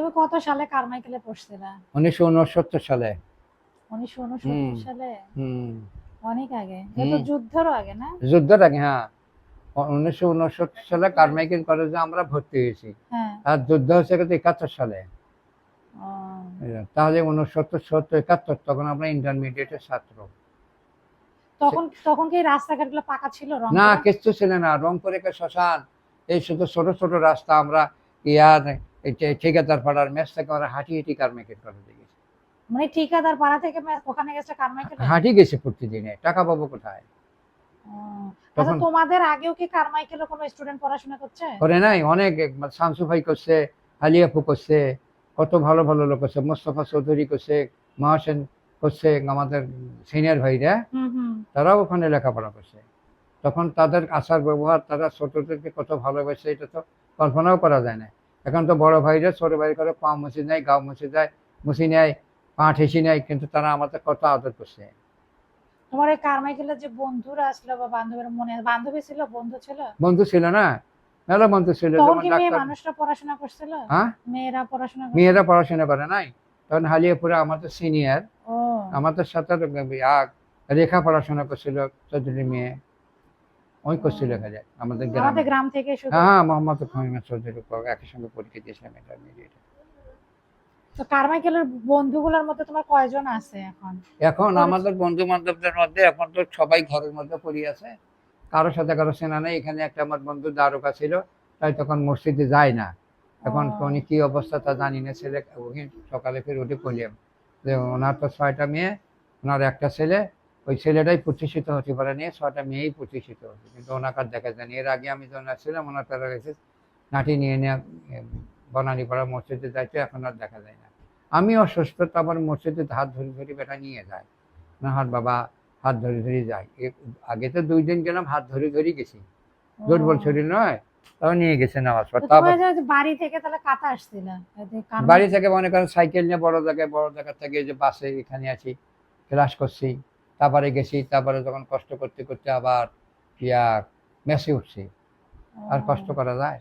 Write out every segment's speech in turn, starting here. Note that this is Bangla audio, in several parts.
তুমি কত সালে কারমাইকেলে পড়ছিলা? উনিশশো উনসত্তর সালে। উনিশশো। উনসত্তর সালে? হুম। অনেক আগে। আগে না? যুদ্ধের আগে হ্যাঁ। উনিশশো উনসত্তর সালে কারমাইকেল কলেজে আমরা ভর্তি হয়েছি। হ্যাঁ। আর যুদ্ধ হয়েছে কিন্তু একাত্তর সালে। তাহলে উনসত্তর সত্তর একাত্তর তখন আমরা ইন্টারমিডিয়েটের ছাত্র। তখন তখন কি রাস্তাঘাটগুলো পাকা ছিল রং না? কিচ্ছু ছিল না। রংপুরে শ্মশান। এই শুধু ছোট ছোট রাস্তা আমরা ইয়ার এই ঠিকাদার পাড়ার মেস থেকে আমরা হাঁটি হাঁটি কারমাইকেল কলেজে গেছি? মানে ঠিকাদার পাড়া থেকে ওখানে গেছে কারমাইকেলে হাঁটি গেছি প্রতিদিনে টাকা পাবো কোথায়? আচ্ছা তোমাদের আগেও কি কারমাইকেলে কোনো স্টুডেন্ট পড়াশোনা করছে? করে নাই অনেক শামসু ভাই করছে আলিয়াপু করছে কত ভালো ভালো লোক করছে মোস্তফা চৌধুরী করছে মহাসেন করছে আমাদের সিনিয়র ভাইরা তারাও ওখানে লেখাপড়া করছে। তখন তাদের আচার ব্যবহার তারা ছোটদেরকে কত ভালোবাসে এটা তো কল্পনাও করা যায় না। এখন তো বড় ভাইরা ছোট ভাই করে পা মুছে নেয় গাও মুছে দেয় মুছি নেয় পা ঠেসি নেয় কিন্তু তারা আমাদের কত আদর করছে। তোমার এই কারমাইকেলের যে বন্ধুরা আসলো বা বান্ধবীর মনে বান্ধবী ছিল বন্ধু ছিল? বন্ধু ছিল না। মেলা বন্ধু ছিল মানুষরা পড়াশোনা করছিল? হ্যাঁ? মেয়েরা পড়াশোনা মেয়েরা পড়াশোনা করে নাই। তখন হালিয়াপুরে আমাদের সিনিয়র আমাদের সাথে রেখা পড়াশোনা করছিল চৌধুরী মেয়ে। ওই করছিল এখানে আমাদের গ্রামে আমাদের গ্রাম। থেকে হ্যাঁ হ্যাঁ মোহাম্মদ ফহিমা চৌধুরী একই সঙ্গে পরীক্ষা দিয়েছিলাম ইন্টারমিডিয়েট তো কারমাইকেলের বন্ধুগুলোর মধ্যে তোমার কয়জন আছে এখন? এখন আমাদের বন্ধু বান্ধবদের মধ্যে এখন তো সবাই ঘরের মধ্যে পড়ি আছে। কারোর সাথে কারও চেনা নেই এখানে একটা আমার বন্ধু দ্বারকা ছিল তাই তখন মসজিদে যায় না। এখন। উনি কি অবস্থা তা জানি না ছেলে সকালে ফির উঠে পড়লাম যে ওনার তো ছয়টা মেয়ে ওনার একটা ছেলে ওই ছেলেটাই প্রতিষ্ঠিত হতে পারে নিয়ে ছটা মেয়েই প্রতিষ্ঠিত হচ্ছে কিন্তু ওনাকে আর দেখা যায়নি এর আগে আমি যখন আসছিলাম ওনার তারা গেছে নাটি নিয়ে নিয়ে বনানি পাড়া মসজিদে যাইতে এখন আর দেখা যায় না। আমি অসুস্থ তারপর মসজিদে হাত ধরে ধরে বেটা নিয়ে যায়। না হাত বাবা হাত ধরে ধরে যায়। আগে তো দুই দিন গেলাম হাত ধরে ধরে গেছি। দুর্বল শরীর নয় তাও নিয়ে গেছে নামাজ পড় তারপর বাড়ি থেকে তাহলে কাতা আসছিল? বাড়ি থেকে মনে করেন সাইকেল নিয়ে বড় জায়গায় বড় জায়গা থেকে যে বাসে এখানে আছি ক্লাস করছি। তারপরে গেছি তারপরে যখন কষ্ট করতে করতে আবার ইয়া মেসে উঠছি। আর কষ্ট করা যায়?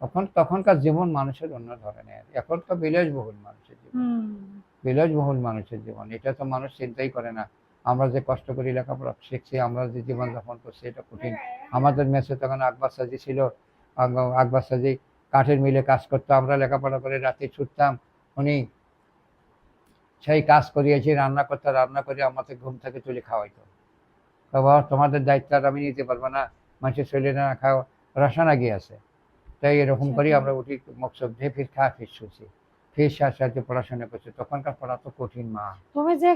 তখন তখনকার জীবন মানুষের অন্য ধরনের। এখন তো বিলাসবহুল মানুষের জীবন। বিলাসবহুল মানুষের জীবন। এটা তো মানুষ চিন্তাই করে না। আমরা যে কষ্ট করি লেখাপড়া শিখছি আমরা যে জীবনযাপন করছি এটা কঠিন। আমাদের মেসে তখন আকবর সাজি ছিল। আকবর সাজি কাঠের মিলে কাজ করতো। আমরা লেখাপড়া করে রাতে ছুটতাম। উনি সেই কাজ করিয়েছি রান্না করতে রান্না করে আমাদের ঘুম থেকে তুলে খাওয়াইতো। বাবা তোমাদের দায়িত্ব আর আমি নিতে পারব না মানুষের শরীরে না খাও রসনা গিয়ে আছে। তাই এরকম আচ্ছা, করি আচ্ছা। আমরা উঠি মকসব দিয়ে ফির খা ফির শুছি ফির সাথে সাথে পড়াশোনা করছি। তখনকার পড়া তো কঠিন মা। তুমি যে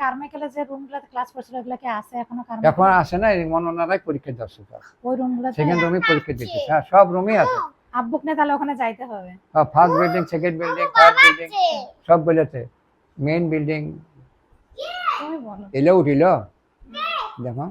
কারমাইকেলে যে রুমগুলোতে ক্লাস করছিল ওগুলো কি আছে এখনও এখন কারমাইকেলে আসে না এই মনোনারাই পরীক্ষা দর্শক ওই রুমগুলোতে? সেকেন্ড রুমে পরীক্ষা দিচ্ছে হ্যাঁ সব রুমই আছে। আব্বুক নিয়ে তাহলে ওখানে যাইতে হবে। First building second building third building সব বলেছে মেইন বিল্ডিং এলো উঠিল দেখো